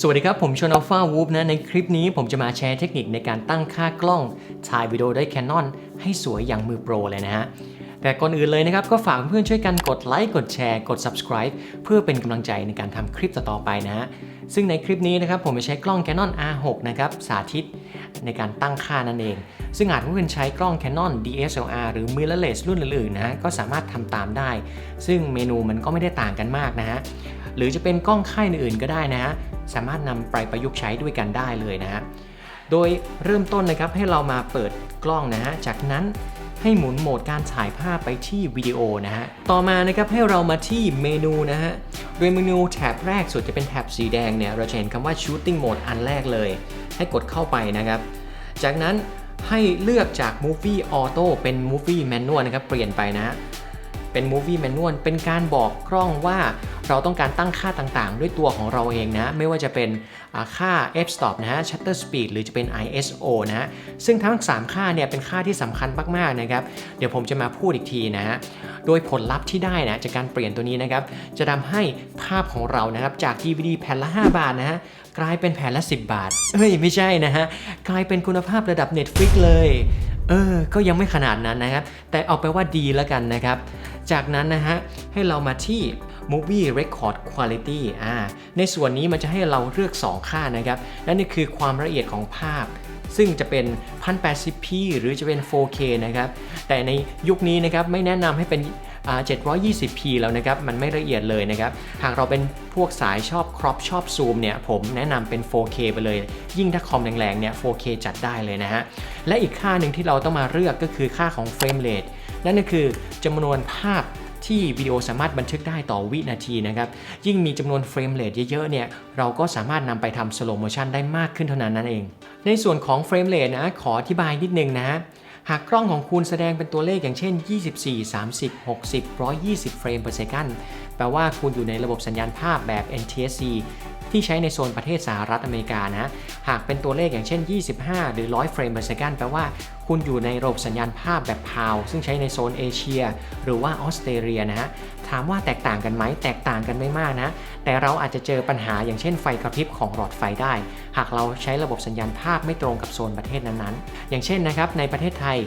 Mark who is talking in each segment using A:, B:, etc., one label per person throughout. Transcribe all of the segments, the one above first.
A: สวัสดีครับ ผมชนอัลฟาวูฟนะ ในคลิปนี้ผมจะมาแชร์เทคนิคในการตั้งค่ากล้อง ถ่ายวิดีโอด้วย Canon ให้สวยอย่างมือโปรเลยนะฮะ แต่ก่อนอื่นเลยนะครับ ก็ฝากเพื่อนช่วยกันกดไลค์กดแชร์กด subscribe เพื่อเป็นกำลังใจในการทำคลิปต่อๆไปนะฮะ ซึ่งในคลิปนี้นะครับผมจะใช้กล้อง Canon R6 นะครับสาธิตในการตั้งค่านั่นเอง ซึ่งอาจเพื่อนใช้กล้อง Canon DSLR หรือ mirrorless รุ่นอื่นๆนะฮะก็สามารถทำตามได้ ซึ่งเมนูมันก็ไม่ได้ต่างกันมากนะฮะหรือจะเป็นกล้องค่ายอื่นๆก็ได้นะฮะ สามารถนำไปประยุกต์ใช้ด้วยกันได้เลยนะฮะโดยเริ่มต้นนะครับให้เรามาเปิดกล้องนะฮะจากนั้นให้หมุนโหมดการถ่ายภาพไปที่วิดีโอนะฮะ ต่อมานะครับให้เรามาที่เมนูนะฮะ โดยเมนูแท็บแรกสุดจะเป็นแท็บสีแดงเนี่ย เราจะเห็นคำว่า shooting mode อันแรกเลย ให้กดเข้าไปนะครับ จากนั้นให้เลือกจาก movie auto เป็น movie manual นะครับ เปลี่ยนไปนะฮะ เป็น Movie Manual เป็นการบอกกล้องว่าเราต้องการตั้งค่าต่างๆ ด้วยตัวของเราเองนะ ไม่ว่าจะเป็นอ่าค่า f-stop นะฮะ shutter speed หรือจะเป็น ISO นะฮะ ซึ่งทั้ง 3 ค่าเนี่ยเป็นค่าที่สำคัญมากๆนะครับ เดี๋ยวผมจะมาพูดอีกทีนะฮะ โดยผลลัพธ์ที่ได้นะจากการเปลี่ยนตัวนี้นะครับ จะทำให้ภาพของเรานะครับจาก DVD แผ่นละ 5 บาทนะฮะกลายเป็นแผ่นละ 10 บาท เฮ้ย ไม่ใช่นะฮะ กลายเป็นคุณภาพระดับ Netflix เลย เออ ก็ยังไม่ขนาดนั้นนะครับ แต่เอาไปว่าดีแล้วกันนะครับ จากนั้นนะฮะ ให้เรามาที่ Movie Record Quality อ่า ในส่วนนี้มันจะให้เราเลือก 2 ค่านะครับ นั่นคือความละเอียดของภาพ ซึ่งจะเป็น 1080p หรือจะเป็น 4K นะครับ แต่ในยุคนี้นะครับไม่แนะนำให้เป็น 720p แล้วนะครับ มันไม่ละเอียดเลยนะครับ หากเราเป็นพวกสายชอบครอปชอบซูมเนี่ย ผมแนะนำเป็น 4K ไปเลย ยิ่งถ้าคอมแรงๆเนี่ย 4K จัดได้เลยนะฮะ และอีกค่าหนึ่งที่เราต้องมาเลือกก็คือค่าของ frame rate นั่นก็คือจำนวนภาพที่วิดีโอสามารถบันทึกได้ต่อวินาทีนะครับ ยิ่งมีจำนวนเฟรมเรทเยอะๆเนี่ย เราก็สามารถนำไปทำสโลโมชันได้มากขึ้นเท่านั้นนั่นเอง ในส่วนของเฟรมเรทนะ ขออธิบายนิดนึงนะ หากกล้องของคุณแสดงเป็นตัวเลขอย่างเช่น 24 30 60 120 เฟรม per second แปลว่าคุณอยู่ในระบบสัญญาณภาพแบบ NTSC ที่ใช้ในโซนประเทศสหรัฐอเมริกานะ หากเป็นตัวเลขอย่างเช่น 25 หรือ 100 เฟรม per second แปลว่าคุณอยู่ในระบบสัญญาณภาพแบบ PAL ซึ่งใช้ในโซนเอเชีย หรือว่าออสเตรเลียนะฮะ ถามว่าแตกต่างกันไหมแตกต่างกันไม่มากนะ แต่เราอาจจะเจอปัญหาอย่างเช่นไฟกระพริบของหลอดไฟได้ หากเราใช้ระบบสัญญาณภาพไม่ตรงกับโซนประเทศนั้นๆ อย่างเช่นนะครับในประเทศไทย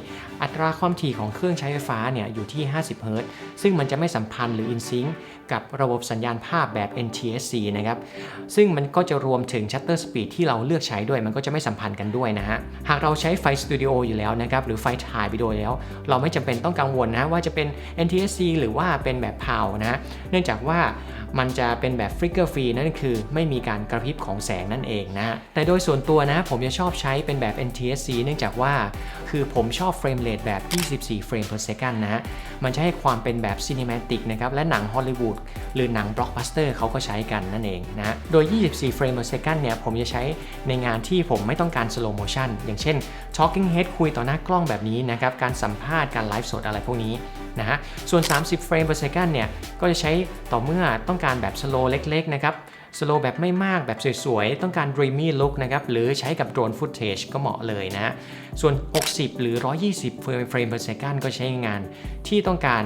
A: อัตราความถี่ของเครื่องใช้ไฟฟ้าเนี่ยอยู่ที่ 50เฮิรตซ์ซึ่งมันจะไม่สัมพันธ์หรืออินซิงกับระบบสัญญาณภาพแบบ NTSC นะครับ ซึ่งมันก็จะรวมถึง shutter speed ที่เราเลือกใช้ด้วย มันก็จะไม่สัมพันธ์กันด้วยนะฮะ หากเราใช้ไฟสตูดิโออยู่แล้วนะครับ หรือไฟถ่ายวิดีโอแล้ว เราไม่จำเป็นต้องกังวลนะว่าจะเป็น NTSC หรือว่าเป็นแบบ PAL นะ เนื่องจากว่า มันจะเป็นแบบฟลิกเกอร์ฟรีนั่นคือไม่มีการกระพริบของแสงนั่นเองนะแต่โดยส่วนตัวนะผมจะชอบใช้เป็นแบบ NTSC เนื่องจากว่า คือผมชอบเฟรมเรทแบบ 24 เฟรม per second นะฮะมันจะให้ความเป็นแบบซีนิมติกนะครับและหนังฮอลลีวูดหรือหนังบล็อกบัสเตอร์เขาก็ใช้กันนั่นเองนะโดย 24 เฟรม per second เนี่ยผมจะใช้ในงานที่ผมไม่ต้องการ slow motion อย่างเช่น talking head คุยต่อหน้ากล้องแบบนี้นะครับการสัมภาษณ์การไลฟ์สดอะไรพวกนี้นะฮะส่วน 30 เฟรม per second เนี่ยก็จะใช้ต่อเมื่อต้องการการแบบ slow เล็กๆนะครับสโลแบบไม่มากแบบสวยๆ ต้องการ dreamy look นะครับ หรือใช้กับโดรนฟุตเทจก็เหมาะเลยนะ ส่วน 60 หรือ 120 เฟรม per second ก็ใช้งาน ที่ต้องการ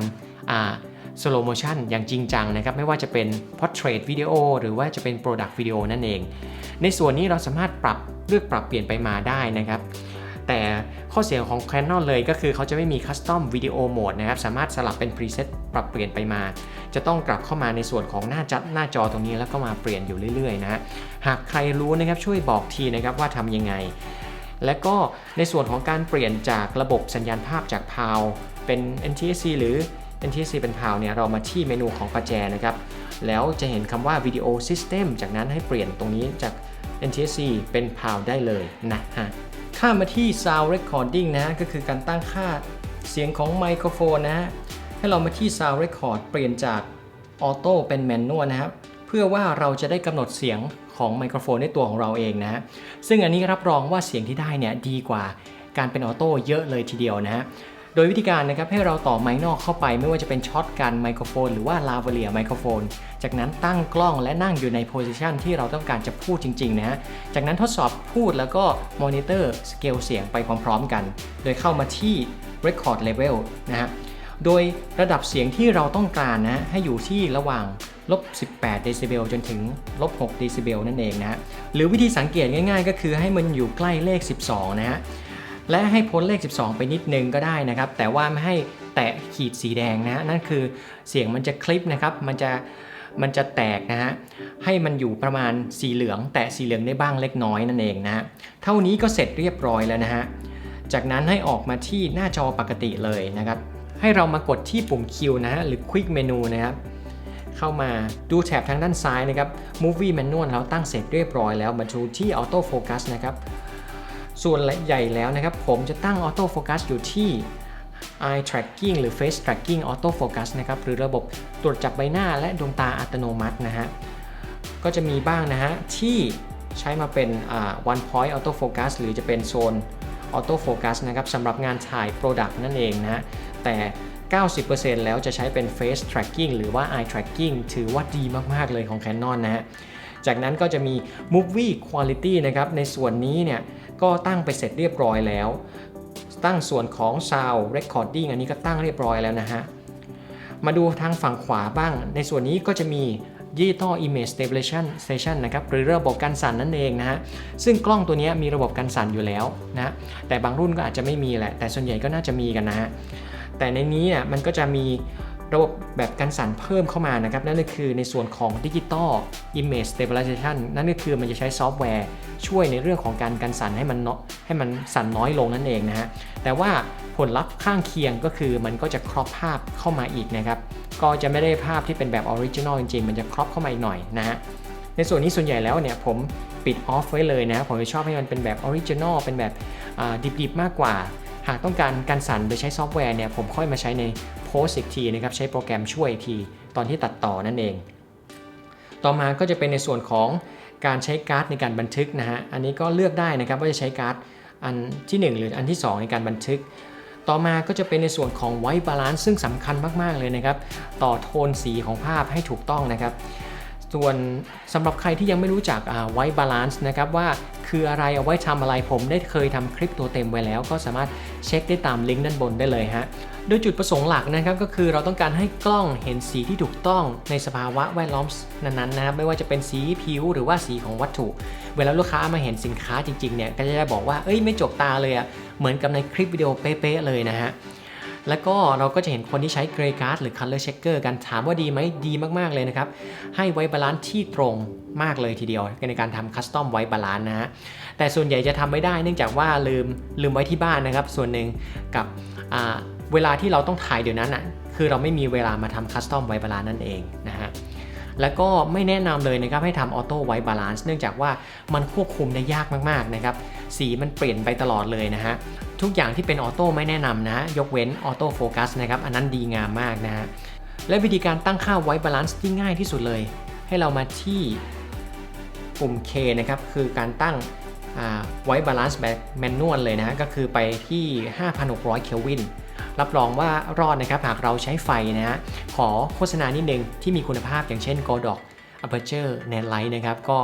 A: อ่า slow motion อย่างจริงจังนะครับ ไม่ว่าจะเป็น portrait video หรือว่าจะเป็น product video นั่นเอง ในส่วนนี้เราสามารถปรับเลือกปรับเปลี่ยนไปมาได้นะครับ แต่ ข้อเสียของ Canon เลยก็คือเขาจะไม่มี Custom Video Mode นะครับ สามารถสลับเป็น Preset ปรับเปลี่ยนไปมา จะต้องกลับเข้ามาในส่วนของหน้าจัดหน้าจอตรงนี้แล้วก็มาเปลี่ยนอยู่เรื่อยๆนะฮะหากใครรู้นะครับช่วยบอกทีนะครับว่าทำยังไง และก็ในส่วนของการเปลี่ยนจากระบบสัญญาณภาพจาก PAL เป็น NTSC หรือ NTSC เป็น PAL เนี่ยเรามาที่เมนูของประแจนะครับแล้วจะเห็นคำว่า Video System จากนั้นให้เปลี่ยนตรงนี้จาก NTSC เป็น PAL ได้เลยนะฮะ ข้ามมาที่ Sound Recording นะฮะก็คือการตั้งค่าเสียงของไมโครโฟนนะฮะให้เรามาที่ Sound Record เปลี่ยนจากออโต้เป็นแมนนวลนะครับเพื่อว่าเราจะได้กำหนดเสียงของไมโครโฟนในตัวของเราเองนะฮะซึ่งอันนี้รับรองว่าเสียงที่ได้เนี่ยดีกว่าการเป็นออโต้เยอะเลยทีเดียวนะฮะ โดยวิธีการนะครับให้เราต่อไมค์นอกเข้าไปไม่ว่าจะเป็นช็อตกันไมโครโฟน หรือว่าลาเวเลียไมโครโฟน จากนั้นตั้งกล้องและนั่งอยู่ในโพซิชันที่เราต้องการจะพูดจริงๆนะฮะ จากนั้นทดสอบพูดแล้วก็มอนิเตอร์สเกลเสียงไปพร้อมๆกัน โดยเข้ามาที่ record level นะฮะ โดยระดับเสียงที่เราต้องการนะให้อยู่ที่ระหว่างลบ 18 เดซิเบลจนถึงลบ 6 เดซิเบลนั่นเองนะฮะ หรือวิธีสังเกตง่ายๆ ก็คือให้มันอยู่ใกล้เลข 12 นะฮะ และให้พ้นเลข 12 ไปนิดนึงก็ได้นะครับ แต่ว่าไม่ให้แตะขีดสีแดงนะฮะนั่นคือเสียงมันจะคลิปนะครับ มันจะมันจะแตกนะฮะ ให้มันอยู่ประมาณสีเหลือง แตะสีเหลืองได้บ้างเล็กน้อยนั่นเองนะฮะ เท่านี้ก็เสร็จเรียบร้อยแล้วนะฮะ จากนั้นให้ออกมาที่หน้าจอปกติเลยนะครับ ให้เรามากดที่ปุ่ม Q นะฮะ หรือ Quick Menu นะครับ เข้ามาดูแถบทางด้านซ้ายนะครับ Movie Manual เราตั้งเสร็จเรียบร้อยแล้ว มาดูที่ Auto Focus นะครับ ส่วนใหญ่แล้วนะครับ ผมจะตั้ง Auto Focus อยู่ที่ Eye Tracking หรือ Face Tracking Auto Focus นะครับ หรือระบบตรวจจับใบหน้าและดวงตาอัตโนมัตินะฮะ ก็จะมีบ้างนะฮะ ที่ใช้มาเป็น one point auto focus หรือจะเป็นโซน auto focus นะครับสำหรับงานถ่าย product นั่นเองนะฮะ แต่ 90%แล้วจะใช้เป็น face tracking หรือว่า eye tracking ถือว่าดีมาก ๆ เลยของ Canon นะฮะ จากนั้นก็จะมี movie quality นะครับ ในส่วนนี้เนี่ย ก็ตั้งไปเสร็จเรียบร้อยแล้ว ตั้งส่วนของ sound recording อันนี้ก็ตั้งเรียบร้อยแล้วนะฮะ มาดูทางฝั่งขวาบ้าง ในส่วนนี้ก็จะมี Digital Image Stabilization Station นะครับหรือระบบกันสั่นนั่นเองนะฮะ ซึ่งกล้องตัวนี้มีระบบกันสั่นอยู่แล้วนะแต่บางรุ่นก็อาจจะไม่มีแหละ แต่ส่วนใหญ่ก็น่าจะมีกันนะฮะ แต่ในนี้อะมันก็จะมี ระบบแบบกันสั่นเพิ่มเข้ามานะครับ นั่นก็คือในส่วนของ Digital Image Stabilization นั่นก็คือมันจะใช้ซอฟต์แวร์ ช่วยในเรื่องของการกันสั่นให้มันเนาะให้มันสั่นน้อยลงนั่นเองนะฮะแต่ว่าผลลัพธ์ข้างเคียงก็คือมันก็จะครอปภาพเข้ามาอีกนะครับ ก็จะไม่ได้ภาพที่เป็นแบบออริจินอลจริงๆ มันจะครอปเข้ามาอีกหน่อยนะฮะในส่วนนี้ส่วนใหญ่แล้วเนี่ยผมปิดออฟไว้เลยนะผมจะชอบให้มันเป็นแบบออริจินอลเป็นแบบดิบๆมากกว่า หากต้องการการสั่นโดยใช้ซอฟต์แวร์เนี่ยผมค่อยมาใช้ในโพสอีกทีนะครับใช้โปรแกรมช่วยทีตอนที่ตัดต่อนั่นเอง ต่อมาก็จะเป็นในส่วนของการใช้การ์ดในการบันทึกนะฮะอันนี้ก็เลือกได้นะครับว่าจะใช้การ์ดอันทีหนึ่1 หรืออันที่ 2 ในการบันทึก ต่อมาก็จะเป็นในส่วนของไวท์บาลานซ์ซึ่งสำคัญมาก ๆ เลยนะครับ ต่อโทนสีของภาพให้ถูกต้องนะครับ ส่วนสำหรับใครที่ยังไม่รู้จักไวท์บาลานซ์นะครับว่าคืออะไรเอาไว้ทำอะไรผมได้เคยทำคลิปตัวเต็มไว้แล้ว ก็สามารถเช็คได้ตามลิงก์ด้านบนได้เลยฮะโดยจุดประสงค์หลักนะครับก็คือเราต้องการให้กล้องเห็นสีที่ถูกต้องในสภาวะแวดล้อมนั้นๆนะครับไม่ว่าจะเป็นสีผิวหรือว่าสีของวัตถุ เวลาลูกค้ามาเห็นสินค้าจริงๆเนี่ยก็จะได้บอกว่าเอ้ยไม่จกตาเลยอะ่ะเหมือนกับในคลิปวิดีโอเป๊ะๆเลยนะฮะ แล้วก็เราก็จะเห็นคนที่ใช้เกรย์การ์ดหรือ Color Checker กันถามว่าดีไหมดีมากๆเลยนะครับ ให้ไว้บาลานซ์ที่ตรงมากเลยทีเดียว ในการทำคัสตอมไว้บาลานซ์นะฮะแต่ส่วนใหญ่จะทำไม่ได้เนื่องจากว่าลืมลืมไว้ที่บ้านนะครับ ส่วนหนึ่งกับเวลาที่เราต้องถ่ายเดี๋ยวนั้นอะคือเราไม่มีเวลามาทำคัสตอมไว้บาลานซ์นั่นเองนะฮะแล้วก็ไม่แนะนำเลยนะครับให้ทำออโต้ไวบาลานซ์เนื่องจากว่ามันควบคุมได้ยากมากๆนะครับ สีมันเปลี่ยนไปตลอดเลยนะฮะ ทุกอย่างที่เป็นออโต้ไม่แนะนำนะฮะ ยกเว้นออโต้โฟกัสนะครับ อันนั้นดีงามมากนะฮะ และวิธีการตั้งค่าไวบาลานซ์ที่ง่ายที่สุดเลย ให้เรามาที่ปุ่ม K นะครับ คือการตั้งไวบาลานซ์แบบแมนนวลเลยนะฮะ ก็คือไปที่ 5,600 เคลวินรับรองว่ารอดนะครับหากเราใช้ไฟนะฮะ ขอโฆษณานิดนึงที่มีคุณภาพอย่างเช่น g o d o c Aperture n a n Light นะครับก็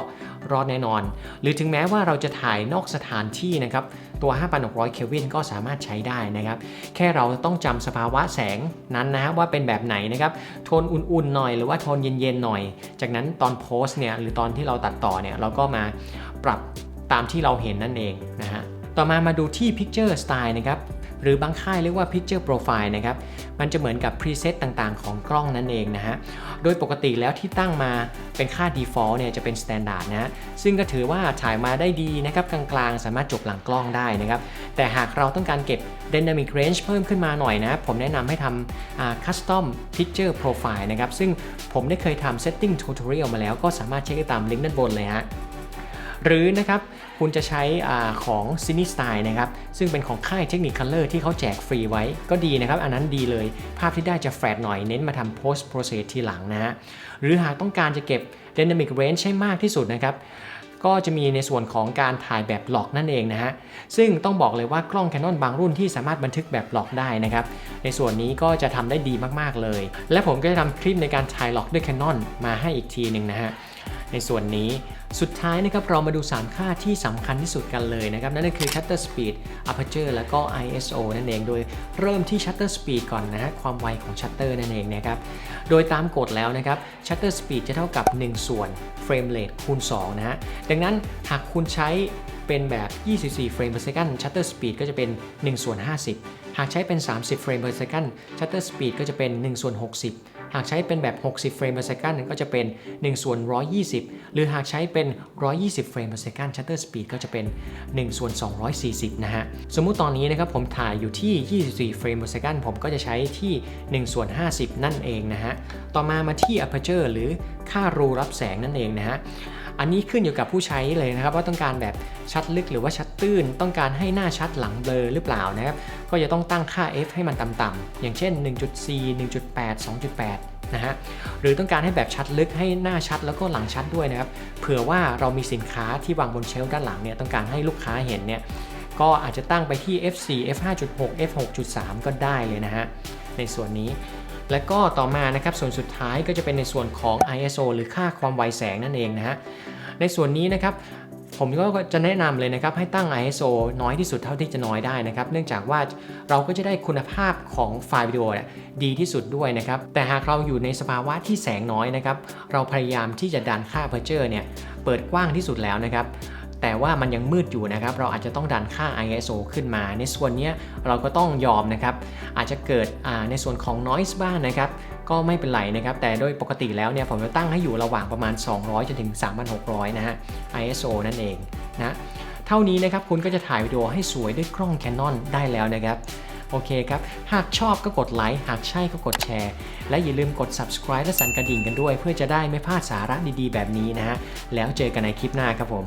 A: รอดแน่นอน หรือถึงแม้ว่าเราจะถ่ายนอกสถานที่นะครับตัว 5,600 เคลวินก็สามารถใช้ได้นะครับ แค่เราต้องจำสภาวะแสงนั้นนะฮะว่าเป็นแบบไหนนะครับ โทนอุ่นๆหน่อยหรือว่าโทนเย็นๆหน่อย จากนั้นตอนโพสเนี่ยหรือตอนที่เราตัดต่อเนี่ยเราก็มาปรับตามที่เราเห็นนั่นเองนะฮะต่อมามาดูที่ Picture Style นะครับ หรือบางค่ายเรียกว่า Picture Profile นะครับมันจะเหมือนกับ preset ต่างๆ ของกล้องนั่นเองนะฮะโดยปกติแล้วที่ตั้งมาเป็นค่า default เนี่ยจะเป็น standard นะฮะซึ่งก็ถือว่าถ่ายมาได้ดีนะครับกลางๆ สามารถจบหลังกล้องได้นะครับแต่หากเราต้องการเก็บ dynamic range เพิ่มขึ้นมาหน่อยนะ ผมแนะนำให้ทำ custom picture profile นะครับซึ่งผมได้เคยทำ setting tutorial มาแล้วก็สามารถเช็คได้ตามลิงก์ด้านบนเลยฮะ หรือนะครับคุณจะใช้อาของ c i n e Style นะครับซึ่งเป็นของค่ายเทคนิคคัลเลอร์ที่เขาแจกฟรีไว้ก็ดีนะครับ อันนั้นดีเลย ภาพที่ได้จะแฟลตหน่อยเน้นมาทำ post process ทีหลังนะฮะหรือหากต้องการจะเก็บ dynamic range ให้มากที่สุดนะครับก็จะมีในส่วนของการถ่ายแบบหลอกนั่นเองนะฮะ ซึ่งต้องบอกเลยว่ากล้อง Canon บางรุ่นที่สามารถบันทึกแบบหลอกได้นะครับ ในส่วนนี้ก็จะทำได้ดีมากๆเลย และผมก็จะทำคลิปในการถ่ายหลอกด้วย Canon มาให้อีกทีหนึ่งนะฮะ ในส่วนนี้สุดท้ายนะครับเรามาดู 3 ค่าที่สำคัญที่สุดกันเลยนะครับ นั่นก็คือ shutter speed aperture แล้วก็ ISO นั่นเอง โดยเริ่มที่ shutter speed ก่อนนะฮะความไวของ shutter นั่นเองนะครับ โดยตามกฎแล้วนะครับ shutter speed จะเท่ากับ 1 ส่วน frame rate คูณ 2 นะฮะ ดังนั้นหากคุณใช้เป็นแบบ 24 เฟรม per second shutter speed ก็จะเป็น 1 ส่วน 50 หากใช้เป็น 30 เฟรม per second shutter speed ก็จะเป็น 1 ส่วน 60 หากใช้เป็นแบบ 60 เฟรม per second ก็จะเป็น 1 ส่วน 120 หรือหากใช้เป็น 120 เฟรม per second shutter speed ก็จะเป็น 1 ส่วน 240 นะฮะ สมมุติตอนนี้นะครับผมถ่ายอยู่ที่ 24 เฟรม per second ผมก็จะใช้ที่ 1 ส่วน 50 นั่นเองนะฮะ ต่อมามาที่ aperture หรือค่ารูรับแสงนั่นเองนะฮะ อันนี้ขึ้นอยู่กับผู้ใช้เลยนะครับว่าต้องการแบบชัดลึกหรือว่าชัดตื้น ต้องการให้หน้าชัดหลังเบลอหรือเปล่านะครับก็จะต้องตั้งค่า f ให้มันต่ำๆอย่างเช่น 1.4 1.8 2.8 นะฮะหรือต้องการให้แบบชัดลึกให้หน้าชัดแล้วก็หลังชัดด้วยนะครับเผื่อว่าเรามีสินค้าที่วางบนเชลฟ์ด้านหลังเนี่ยต้องการให้ลูกค้าเห็นเนี่ยก็อาจจะตั้งไปที่ f4 f5.6 f6.3 ก็ได้เลยนะฮะในส่วนนี้ และก็ต่อมานะครับส่วนสุดท้ายก็จะเป็นในส่วนของ ISO หรือค่าความไวแสงนั่นเองนะฮะในส่วนนี้นะครับผมก็จะแนะนำเลยนะครับให้ตั้ง ISO น้อยที่สุดเท่าที่จะน้อยได้นะครับ เนื่องจากว่าเราก็จะได้คุณภาพของไฟล์วิดีโอดีที่สุดด้วยนะครับ แต่หากเราอยู่ในสภาวะที่แสงน้อยนะครับ เราพยายามที่จะดันค่า aperture เนี่ยเปิดกว้างที่สุดแล้วนะครับ แต่ว่ามันยังมืดอยู่นะครับ เราอาจจะต้องดันค่า ISO ขึ้นมา ในส่วนนี้เราก็ต้องยอมนะครับ อาจจะเกิดในส่วนของ noise บ้างนะครับ ก็ไม่เป็นไรนะครับ แต่โดยปกติแล้วเนี่ยผมจะตั้งให้อยู่ระหว่างประมาณ 200 จนถึง 3,600 นะฮะ ISO นั่นเองนะเท่านี้นะครับคุณก็จะถ่ายวิดีโอให้สวยด้วยกล้อง Canon ได้แล้วนะครับโอเคครับ หากชอบก็กดไลค์ หากใช่ก็กดแชร์ และอย่าลืมกด subscribe และสั่นกระดิ่งกันด้วย เพื่อจะได้ไม่พลาดสาระดีๆ แบบนี้นะฮะ แล้วเจอกันในคลิปหน้าครับผม